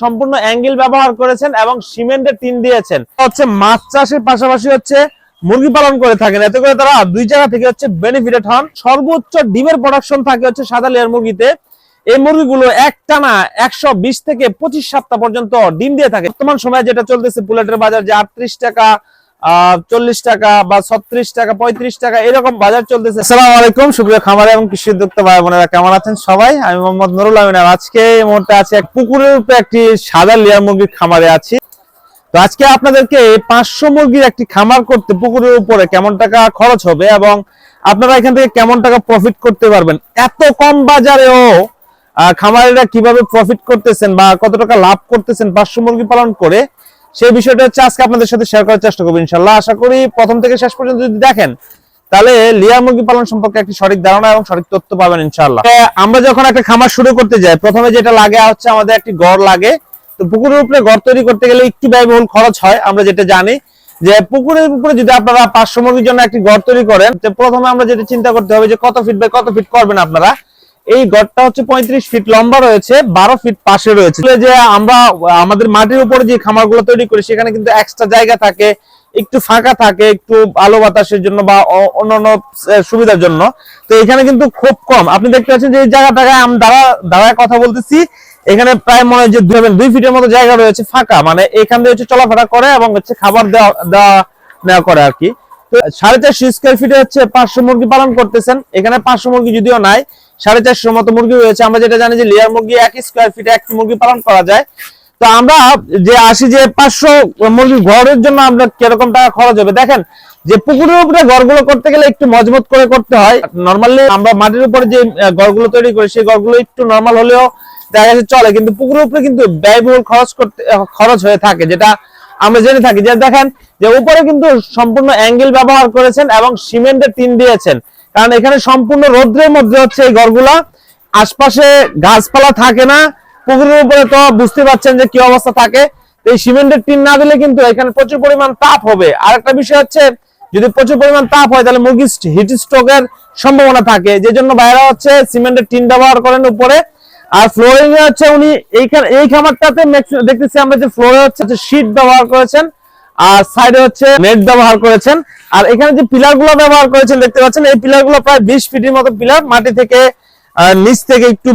সম্পূর্ণ অ্যাঙ্গেল ব্যবহার করেছেন এবং সিমেন্টের টিন দিয়েছেন। হচ্ছে মাছ চাষের পাশাপাশি হচ্ছে মুরগি পালন করে থাকেন। এতে করে তারা দুই জায়গা থেকে হচ্ছে বেনিফিটেড হন। সর্বোচ্চ ডিমের প্রোডাকশন থাকে হচ্ছে সাদা লেয়ার মুরগিতে। এই মুরগিগুলো এক টানা একশো বিশ থেকে পঁচিশ সপ্তাহ পর্যন্ত ডিম দিয়ে থাকে। বর্তমান সময়ে যেটা চলতেছে, পুলেটের বাজার যে আটত্রিশ টাকা চল্লিশ টাকা বা ছত্রিশ টাকা, পঁয়ত্রিশ টাকা, এরকম বাজার চলতেছে। আসসালামু আলাইকুম, সুপ্রিয় খামারে এবং কৃষি উদ্যোক্তা ভাই বোনেরা কেমন আছেন সবাই? আমি মোহাম্মদ নুরুল আমিন আজকে এই মুহূর্তে আছে এক পুকুরের উপরে একটি সাদা লেয়ার মুরগির খামারে আছি। তো আজকে আপনাদেরকে পাঁচশো মুরগির একটি খামার করতে পুকুরের উপরে কেমন টাকা খরচ হবে এবং আপনারা এখান থেকে কেমন টাকা প্রফিট করতে পারবেন? এত কম বাজারেও খামারিরা কীভাবে প্রফিট করতেছেন বা কত টাকা লাভ করতেছেন পাঁচশো মুরগি পালন করে সেই বিষয়টা হচ্ছে আজকে আপনাদের সাথে শেয়ার করার চেষ্টা করব ইনশাল্লাহ আশা করি প্রথম থেকে শেষ পর্যন্ত যদি দেখেন, তাহলে লিয়া মুরগি পালন সম্পর্কে একটি সঠিক ধারণা এবং সঠিক তথ্য পাবেন ইনশাল্লাহ আমরা যখন একটা খামার শুরু করতে যাই, প্রথমে যেটা লাগে হচ্ছে আমাদের একটি গড় লাগে। তো পুকুরের উপরে গড় তৈরি করতে গেলে একটু ব্যয়বহুল খরচ হয়, আমরা যেটা জানি। যে পুকুরের উপরে যদি আপনারা পাঁচশো মুরগির জন্য একটি গড় তৈরি করেন, তো প্রথমে আমরা যেটা চিন্তা করতে হবে যে কত ফিট বাই কত ফিট করবেন আপনারা? এই গড়টা হচ্ছে পঁয়ত্রিশ ফিট লম্বা রয়েছে, বারো ফিট পাশে রয়েছে। যে আমরা, আমাদের মাটির উপরে যে খামারগুলো তৈরি করি, সেখানে কিন্তু এক্সট্রা জায়গা থাকে, একটু ফাঁকা থাকে, একটু আলো বাতাসের জন্য বা অন্যান্য সুবিধার জন্য। তো এখানে কিন্তু খুব কম। আপনি দেখতে পাচ্ছেন যে এই জায়গাটায় আমি দাঁড়া, দাঁড়ায় কথা বলতেছি। এখানে প্রায় মনে হয় যে দুই ফিটের মতো জায়গা রয়েছে, ফাঁকা। মানে এখান দিয়ে হচ্ছে চলাফেরা করে এবং হচ্ছে খাবার দেওয়া দেওয়া, নেওয়া করে আর কি। সাড়ে চারশো স্কোয়ার ফিটে হচ্ছে পাঁচশো মুরগি পালন করতেছেন। এখানে পাঁচশো মুরগি যদিও নাই সাড়ে চারশো মতো মুরগি রয়েছে। আমরা যেটা জানি যে লেয়ার মুরগি এক স্কোয়ার ফিটে একটি মুরগি পালন করা যায়। তো আমরা যে আসি যে পাঁচশো মুরগি ঘরের জন্য আমরা কীরকম টাকা খরচ হবে? দেখেন, যে পুকুরের উপরে ঘরগুলো করতে গেলে একটু মজবুত করে করতে হয়। নর্মালি আমরা মাটির উপরে যে ঘরগুলো তৈরি করি, সেই ঘরগুলো একটু নর্মাল হলেও দেখা যাচ্ছে চলে। কিন্তু পুকুরের উপরে কিন্তু ব্যয়বহুল খরচ করতে খরচ হয়ে থাকে, যেটা আমরা জেনে থাকি। যে দেখেন, যে উপরে কিন্তু সম্পূর্ণ অ্যাঙ্গেল ব্যবহার করেছেন এবং সিমেন্টের টিন দিয়েছেন। কারণ এখানে সম্পূর্ণ রৌদ্রের মধ্যে হচ্ছে এই ঘরগুলা। আশপাশে গাছপালা থাকে না। পুকুরের উপরে তো বুঝতে পারছেন যে কি অবস্থা থাকে। এই সিমেন্টের টিন না দিলে কিন্তু এখানে প্রচুর পরিমাণ তাপ হবে। আর একটা বিষয় হচ্ছে, যদি প্রচুর পরিমাণ তাপ হয়, তাহলে মুরগি হিট স্ট্রোকের সম্ভাবনা থাকে। যে জন্য বাইরে হচ্ছে সিমেন্টের টিন ব্যবহার করেন উপরে। আর ফ্লোরিং এ হচ্ছে উনি এইখানে এই খামারটাতে দেখতেছি আমরা যে ফ্লোরে হচ্ছে শীট ব্যবহার করেছেন। আর সাইডে হচ্ছে নেট ব্যবহার করেছেন। আর এখানে যে পিলারগুলো ব্যবহার করেছেন, দেখতে পাচ্ছেন, এই পিলারগুলো প্রায় বিশ ফিটের মতো পিলার মাটি থেকে নিচ থেকে একটু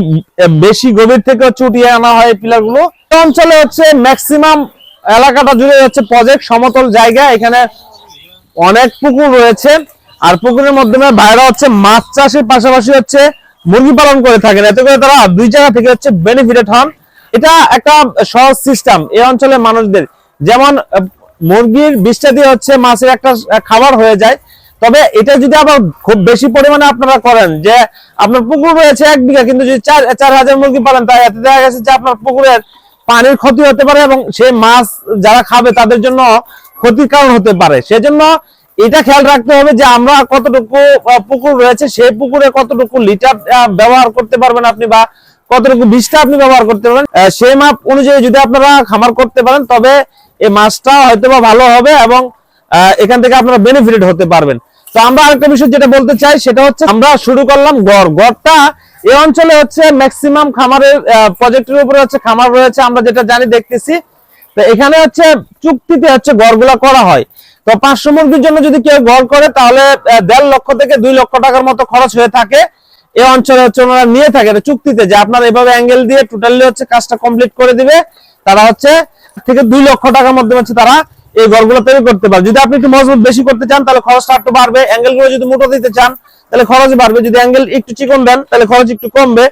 বেশি গভীর থেকে উঠিয়ে আনা হয় পিলারগুলো। অঞ্চলে হচ্ছে ম্যাক্সিমাম এলাকাটা জুড়ে হচ্ছে প্রজেক্ট সমতল জায়গা। এখানে অনেক পুকুর রয়েছে। আর পুকুরের মাধ্যমে ভাইরা হচ্ছে মাছ চাষের পাশাপাশি হচ্ছে মুরগি পালন করে থাকেন। এতে করে তারা দুই জায়গা থেকে হচ্ছে বেনিফিটেড হন। এটা একটা সহজ সিস্টেম এই অঞ্চলের মানুষদের। যেমন মুরগির বিষটা দিয়ে হচ্ছে মাছের একটা খাবার হয়ে যায়। তবে এটা যদি আবার খুব বেশি পরিমাণে আপনারা করেন, যে আপনার পুকুর রয়েছে এক বিঘা, কিন্তু যদি চার চার হাজার মুরগি পালেন, তাই এতে দেখা গেছে যে আপনার পুকুরের পানির ক্ষতি হতে পারে এবং সেই মাছ যারা খাবে তাদের জন্য ক্ষতির কারণ হতে পারে। সেজন্য এটা খেয়াল রাখতে হবে যে আমরা কতটুকু পুকুর রয়েছে, সেই পুকুরে কতটুকু লিটার ব্যবহার করতে পারবেন আপনি বা কতটুকু বিষটা আপনি ব্যবহার করতে পারবেন আহ, সেই মাপ অনুযায়ী যদি আপনারা খামার করতে পারেন তবে এই মাছটা হয়তো বা ভালো হবে এবং এখান থেকে আপনারা বেনিফিটেড হতে পারবেন। তো আমরা আরেকটা বিষয় যেটা বলতে চাই সেটা হচ্ছে আমরা শুরু করলাম গড়। গড়টা এই অঞ্চলে হচ্ছে ম্যাক্সিমাম খামারের প্রজেক্টের উপরে হচ্ছে খামার রয়েছে আমরা যেটা জানি দেখতেছি। তো এখানে হচ্ছে চুক্তিতে হচ্ছে গড়গুলা করা হয়। তো পাঁচশো মুরগির জন্য যদি কেউ গড় করে তাহলে দেড় লক্ষ থেকে দুই লক্ষ টাকার মতো খরচ হয়ে থাকে। এই অঞ্চলে হচ্ছে ওনারা নিয়ে থাকে চুক্তিতে যে আপনার এভাবে অ্যাঙ্গেল দিয়ে টোটালি হচ্ছে কাজটা কমপ্লিট করে দিবে, তারা হচ্ছে থেকে দুই লক্ষ টাকার মধ্যে হচ্ছে তারা এই ঘরগুলো তৈরি করতে পারে যদি আপনি একটু মজবুত বেশি করতে চান, তাহলে খরচটা একটু বাড়বে। অ্যাঙ্গেলগুলো যদি মোটো দিতে চান, তাহলে খরচ বাড়বে। যদি অ্যাঙ্গেল একটু চিকন দেন, তাহলে খরচ একটু কমবে।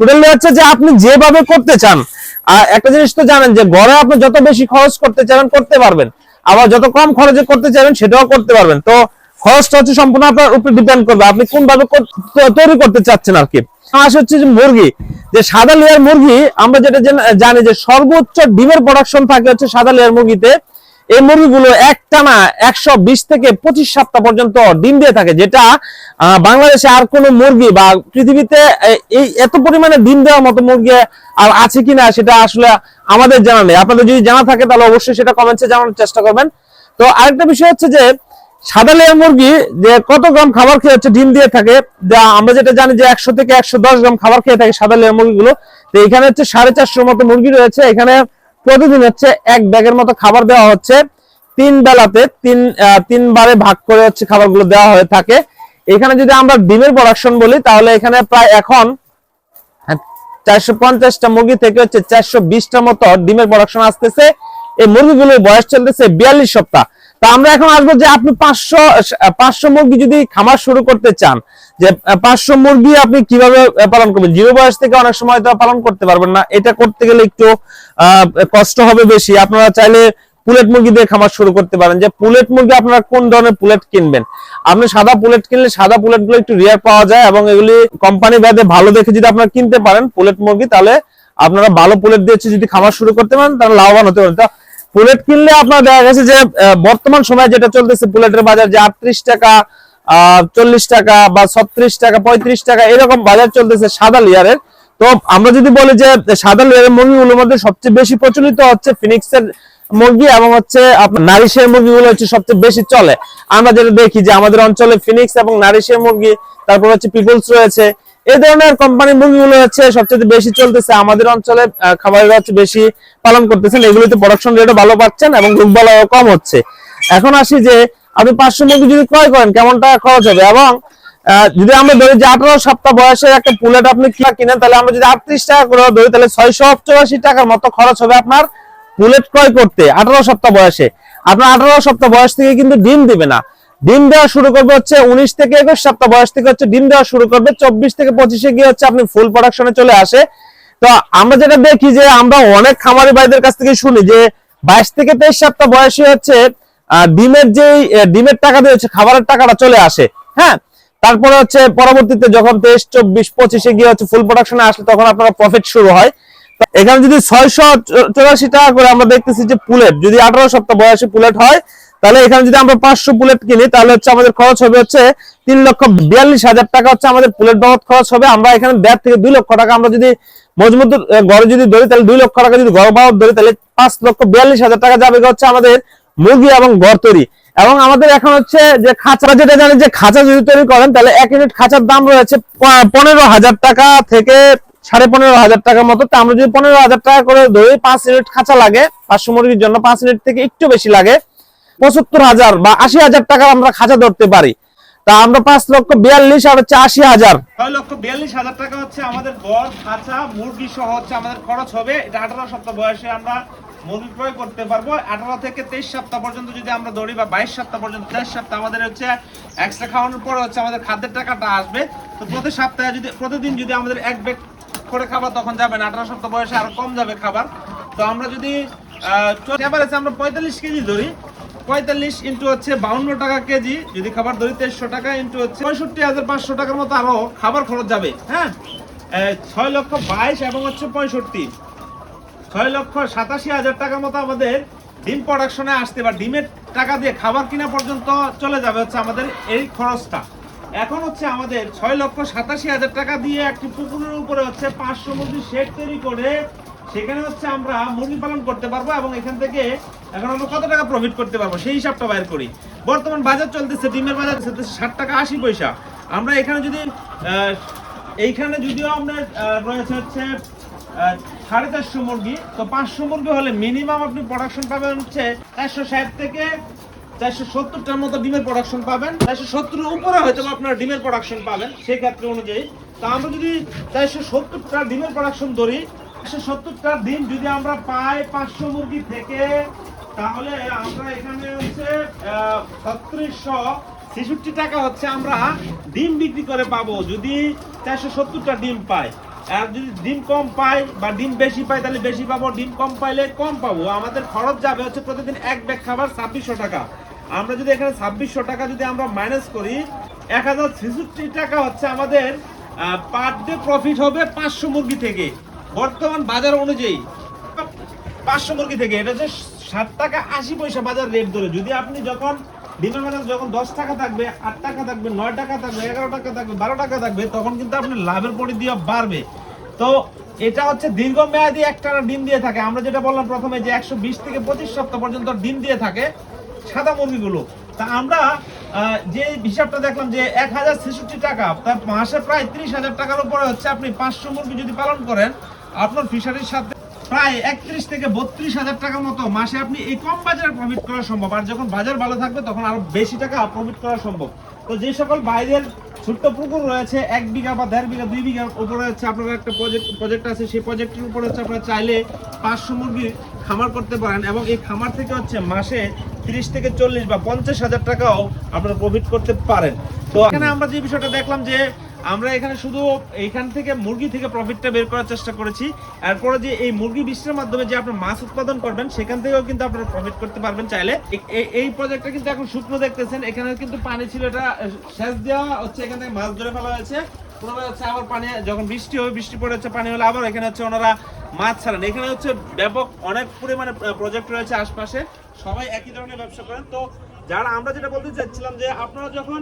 টোটালি হচ্ছে যে আপনি যেভাবে করতে চান, আর একটা জিনিস তো জানেন যে ঘরে আপনি যত বেশি খরচ করতে চান করতে পারবেন। আবার যত কম খরচে করতে চাইবেন, সেটাও করতে পারবেন। তো খরচটা হচ্ছে সম্পূর্ণ আপনার উপরে ডিপেন্ড করবে। আপনি কোন ভাবে তৈরি করতে চাচ্ছেন আর কি। আস হচ্ছে যে মুরগি, যে সাদা লেয়ার মুরগি, আমরা যেটা জেনে- যে সর্বোচ্চ ডিমের প্রোডাকশন থাকে হচ্ছে সাদা লেয়ার মুরগিতে। এই মুরগিগুলো এক টানা একশো বিশ থেকে পঁচিশ সপ্তাহ পর্যন্ত ডিম দিয়ে থাকে, যেটা বাংলাদেশে আর কোনো মুরগি বা পৃথিবীতে এই এত পরিমাণে ডিম দেওয়ার মতো মুরগি আর আছে কিনা সেটা আসলে আমাদের জানা নেই। আপনাদের যদি জানা থাকে তাহলে অবশ্যই সেটা কমেন্টসে জানানোর চেষ্টা করবেন। তো আরেকটা বিষয় হচ্ছে যে সাদা লেয়ার মুরগি যে কত গ্রাম খাবার খেয়ে হচ্ছে ডিম দিয়ে থাকে আমরা যেটা জানি যে একশো থেকে একশো দশ গ্রাম খাবার খেয়ে থাকে সাদা লেয়ার মুরগিগুলো। তো এখানে হচ্ছে সাড়ে চারশোর মতো মুরগি রয়েছে। এখানে প্রতিদিন হচ্ছে এক ব্যাগের মতো খাবার দেওয়া হচ্ছে। তিন বেলাতে তিন তিনবারে ভাগ করে হচ্ছে খাবারগুলো দেওয়া হয়ে থাকে। এখানে যদি আমরা ডিমের প্রোডাকশন বলি, তাহলে এখানে প্রায় এখন চারশো পঞ্চাশটা মুরগি থেকে হচ্ছে চারশো বিশটা মতো ডিমের প্রোডাকশন আসতেছে। এই মুরগিগুলোর বয়স চলতেছে বিয়াল্লিশ সপ্তাহ। তা আমরা এখন আসব যে আপনি পাঁচশো পাঁচশো মুরগি যদি খামার শুরু করতে চান, যে পাঁচশো মুরগি আপনি কীভাবে পালন করবেন? জিরো বয়স থেকে অনেক সময় তো পালন করতে পারবেন না। এটা করতে গেলে একটু কষ্ট হবে বেশি। আপনারা চাইলে পুলেট মুরগি দিয়ে খামার শুরু করতে পারেন। যে পুলেট মুরগি আপনারা কোন ধরনের পুলেট কিনবেন? আপনি সাদা পুলেট কিনলে সাদা পুলেটগুলো একটু রিয়ার পাওয়া যায় এবং এগুলি কোম্পানি ভেদে ভালো দেখে যদি আপনারা কিনতে পারেন পুলেট মুরগি, তাহলে আপনারা ভালো পুলেট দিয়েছে যদি খামার শুরু করতে পারেন, তাহলে লাভবান হতে পারেন। তা পুলেট কিনলে আপনার দেখা গেছে যে বর্তমান সময়ে যেটা চলতেছে পুলেটের বাজার যে আটত্রিশ টাকা চল্লিশ টাকা বা ছত্রিশ টাকা, পঁয়ত্রিশ টাকা, এরকম বাজার চলতেছে সাদা লেয়ারের তো আমরা যদি বলি যে, সাদা লেয়ারের মুরগিগুলোর মধ্যে সবচেয়ে বেশি প্রচলিত হচ্ছে ফিনিক্সের মুরগি এবং হচ্ছে আপনার নারিশের মুরগিগুলো হচ্ছে সবচেয়ে বেশি চলে। আমরা যেটা দেখি যে, আমাদের অঞ্চলে ফিনিক্স এবং নারিশের মুরগি, তারপর হচ্ছে পিপলস রয়েছে। এই ধরনের কোম্পানির মুরগিগুলো হচ্ছে সবচেয়ে বেশি চলতেছে। আমাদের অঞ্চলে খাবারের হচ্ছে বেশি পালন করতেছেন। এগুলিতে প্রোডাকশন রেটও ভালো পাচ্ছেন এবং রোগবালাও কম হচ্ছে। এখন আসি যে, আপনি পাঁচশো মুরগি যদি ক্রয় করেন কেমন টাকা খরচ হবে? এবং যদি আমরা ধরি যে আঠারো সপ্তাহ বয়সের একটা পুলেট আপনি কিনা কিনেন, তাহলে আমরা যদি আটত্রিশ টাকা করে ধরি, তাহলে ছয়শো অষ্টআশি টাকার মতো খরচ হবে আপনার বুলেট ক্রয় করতে, আঠারো সপ্তাহ বয়সে। আপনার আঠারো সপ্তাহ বয়স থেকে কিন্তু ডিম দিবে না। ডিম দেওয়া শুরু করবে হচ্ছে উনিশ থেকে একুশ সপ্তাহ। বয়স থেকে হচ্ছে ডিম দেওয়া শুরু করবে। চব্বিশ থেকে পঁচিশে গিয়ে হচ্ছে আপনি ফুল প্রোডাকশনে চলে আসে। তো আমরা যেটা দেখি যে আমরা অনেক খামারি ভাইদের কাছ থেকে শুনি যে বাইশ থেকে তেইশ সপ্তাহ বয়সে হচ্ছে ডিমের যে ডিমের টাকা দিয়ে হচ্ছে খাবারের টাকাটা চলে আসে। হ্যাঁ? তারপরে হচ্ছে পরবর্তীতে যখন তেইশ, চব্বিশ, পঁচিশে গিয়ে হচ্ছে ফুল প্রোডাকশনে আসলে তখন আপনার প্রফিট শুরু হয়। এখানে যদি ছয়শো চৌরাশি টাকা করে আমরা দেখতেছি যে পুলেট, যদি আঠারো সপ্তাহ বয়সে পুলেট হয় তাহলে এখানে যদি আমরা পাঁচশো পুলেট কিনি, তাহলে হচ্ছে আমাদের খরচ হবে হচ্ছে তিন লক্ষ বিয়াল্লিশ হাজার টাকা হচ্ছে আমাদের পুলেট বাবদ খরচ হবে। আমরা এখানে দেড় থেকে দুই লক্ষ টাকা আমরা যদি মজবুত গড়ে যদি ধরি, তাহলে দুই লক্ষ টাকা যদি গড় বাবদ ধরি, তাহলে পাঁচ লক্ষ বিয়াল্লিশ হাজার টাকা যাবে হচ্ছে আমাদের মুরগি এবং গড় তৈরি। এবং আমাদের এখন হচ্ছে যে খাঁচা যেটা জানি যে খাঁচা যদি তৈরি করেন, তাহলে এক ইউনিট খাঁচার দাম রয়েছে পনেরো হাজার টাকা থেকে সাড়ে পনেরো হাজার টাকার মতো। তা আমরা যদি পনেরো হাজার টাকা করে ধরি, পাঁচ ইউনিট খাঁচা লাগে, পাঁচশো মুরগির জন্য পাঁচ ইউনিট থেকে একটু বেশি লাগে। পঁচাত্তর হাজার বা আশি হাজার টাকা আমরা খাঁচা ধরতে পারি। তা আমরা পাঁচ লক্ষ বিয়াল্লিশ আর হচ্ছে আশি হাজার। টাকা হচ্ছে আমাদের গড় খাঁচা, মুরগি সহ হচ্ছে আমাদের খরচ হবে। এটা আঠারো সপ্তাহ বয়সে আমরা মুরগি ক্রয় করতে পারব। আঠারো থেকে তেইশ সপ্তাহ পর্যন্ত যদি আমরা বা বাইশ সপ্তাহ পর্যন্ত, তেইশ সপ্তাহ আমাদের হচ্ছে এক্সট্রা খাওয়ানোর পরে হচ্ছে আমাদের খাদ্যের টাকাটা আসবে। তো প্রতি সপ্তাহে যদি, প্রতিদিন যদি আমাদের এক ব্যাগ করে খাবার তখন যাবে না আঠারো সপ্তাহ বয়সে আরও কম যাবে খাবার। তো আমরা যদি আমরা পঁয়তাল্লিশ কেজি ধরি। পঁয়তাল্লিশ ইন্টু হচ্ছে বাউন্ন টাকা কেজি। যদি খাবার ধরি তেইশশো টাকা ইন্টু হচ্ছে পঁয়ষট্টি হাজার পাঁচশো টাকার মতো আরও খাবার খরচ যাবে হ্যাঁ? ছয় লক্ষ বাইশ এবং হচ্ছে পঁয়ষট্টি। ছয় লক্ষ সাতাশি হাজার টাকার মতো আমাদের ডিম প্রোডাকশনে আসতে বা ডিমের টাকা দিয়ে খাবার কিনা পর্যন্ত চলে যাবে হচ্ছে আমাদের এই খরচটা। এখন হচ্ছে আমাদের ছয় লক্ষ সাতাশি হাজার টাকা দিয়ে একটি পুকুরের উপরে হচ্ছে পাঁচশো মুরগি শেড তৈরি করে সেখানে হচ্ছে আমরা মুরগি পালন করতে পারব এবং এখান থেকে এখন আমরা কত টাকা প্রফিট করতে পারব? সেই হিসাবটা বাইর করি। বর্তমান বাজার চলতেছে, ডিমের বাজার চলতেছে ষাট টাকা আশি পয়সা। আমরা এখানে যদি এইখানে যদিও আপনার রয়েছে হচ্ছে সাড়ে চারশো মুরগি, তো পাঁচশো মুরগি হলে মিনিমাম আপনি প্রোডাকশন পাবেন হচ্ছে চারশো ষাট থেকে চারশো সত্তরটার মতো ডিমের প্রোডাকশন পাবেন। চারশো সত্তরের উপরে হয়তো আপনারা ডিমের প্রোডাকশন পাবেন সেই ক্ষেত্রে অনুযায়ী। তো আমরা যদি চারশো সত্তরটা ডিমের প্রোডাকশন ধরি চারশো সত্তরটা ডিম যদি আমরা পাই পাঁচশো মুরগি থেকে, তাহলে আমরা এখানে হচ্ছে ছত্রিশশো ছেষট্টি টাকা হচ্ছে আমরা ডিম বিক্রি করে পাবো যদি চারশো সত্তরটা ডিম পাই। আর যদি ডিম কম পাই বা ডিম বেশি পাই, তাহলে বেশি পাবো, ডিম কম পাইলে কম পাবো। আমাদের খরচ যাবে হচ্ছে প্রতিদিন এক ব্যাগ খাবার ছাব্বিশশো টাকা। আমরা যদি এখানে ছাব্বিশশো টাকা যদি আমরা মাইনাস করি, এক হাজার ছেষট্টি টাকা হচ্ছে আমাদের পার ডে প্রফিট হবে পাঁচশো মুরগি থেকে। বর্তমান বাজার অনুযায়ী, পাঁচশো মুরগি থেকে, এটা হচ্ছে সাত টাকা আশি পয়সা বাজার রেট ধরে। যদি আপনি যখন ডিমের বাজার যখন দশ টাকা থাকবে, আট টাকা থাকবে, নয় টাকা থাকবে, এগারো টাকা থাকবে, বারো টাকা থাকবে, তখন কিন্তু আপনার লাভের পরিধি বাড়বে। তো এটা হচ্ছে দীর্ঘমেয়াদী একটা ডিম দিয়ে থাকে। আমরা যেটা বললাম প্রথমে যে একশো বিশ থেকে পঁচিশ সপ্তাহ পর্যন্ত ডিম দিয়ে থাকে সাদা মুরগিগুলো। তা আমরা যে হিসাবটা দেখলাম যে এক হাজার ছেষট্টি টাকা তার মাসে প্রায় ত্রিশ হাজার টাকার উপরে হচ্ছে আপনি পাঁচশো মুরগি যদি পালন করেন আপনার ফিশারির সাথে প্রায় একত্রিশ থেকে বত্রিশ হাজার টাকার মতো মাসে আপনি এই কম বাজারে প্রফিট করা সম্ভব। আর যখন বাজার ভালো থাকবে, তখন আরও বেশি টাকা প্রফিট করা সম্ভব। তো যে সকল বাইরের ছোট্ট পুকুর রয়েছে, এক বিঘা বা দেড় বিঘা, দুই বিঘার উপরে হচ্ছে আপনার একটা প্রজেক্ট প্রজেক্ট আছে। সেই প্রজেক্টের উপরে হচ্ছে আপনারা চাইলে পাঁচশো মুরগির খামার করতে পারেন এবং এই খামার থেকে হচ্ছে মাসে তিরিশ থেকে চল্লিশ বা পঞ্চাশ হাজার টাকাও আপনারা প্রফিট করতে পারেন। তো এখানে আমরা যে বিষয়টা দেখলাম যে আমরা এখানে শুধু এইখান থেকে মুরগি থেকে প্রফিটটা বের করার চেষ্টা করেছি। এরপরে যে এই মুরগি বিশ্বের মাধ্যমে যে আপনার মাছ উৎপাদন করবেন, সেখান থেকেও কিন্তু আপনারা প্রফিট করতে পারবেন চাইলে। এই প্রজেক্টটা কিন্তু এখন শুকনো দেখতেছেন। এখানে কিন্তু পানি ছিল, এটা সেচ দেওয়া হচ্ছে, এখান থেকে মাছ ধরে ফেলা হয়েছে। পুনরায় হচ্ছে আবার পানি, যখন বৃষ্টি হবে, বৃষ্টি পড়ে হচ্ছে, পানি হলে আবার এখানে হচ্ছে ওনারা মাছ ছাড়েন। এখানে হচ্ছে ব্যাপক অনেক পরিমাণে প্রজেক্ট রয়েছে আশপাশে। সবাই একই ধরনের ব্যবসা করেন। তো যারা আমরা যেটা বলতে চাচ্ছিলাম যে আপনারা যখন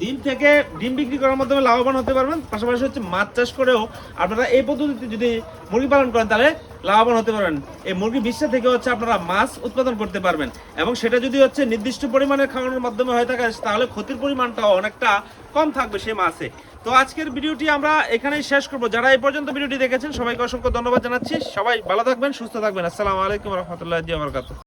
ডিম থেকে ডিম বিক্রি করার মাধ্যমে লাভবান হতে পারবেন। পাশাপাশি হচ্ছে মাছ চাষ করেও আপনারা এই পদ্ধতিতে যদি মুরগি পালন করেন, তাহলে লাভবান হতে পারবেন এই মুরগি বিশ্বা থেকে হচ্ছে আপনারা মাছ উৎপাদন করতে পারবেন এবং সেটা যদি হচ্ছে নির্দিষ্ট পরিমাণে খাওয়ানোর মাধ্যমে হয়ে থাকে, তাহলে ক্ষতির পরিমাণটাও অনেকটা কম থাকবে সেই মাছে। তো আজকের ভিডিওটি আমরা এখানেই শেষ করব। যারা এই পর্যন্ত ভিডিওটি দেখেছেন, সবাইকে অসংখ্য ধন্যবাদ জানাচ্ছি। সবাই ভালো থাকবেন, সুস্থ থাকবেন। আসসালামু আলাইকুম রহমতুল্লাহ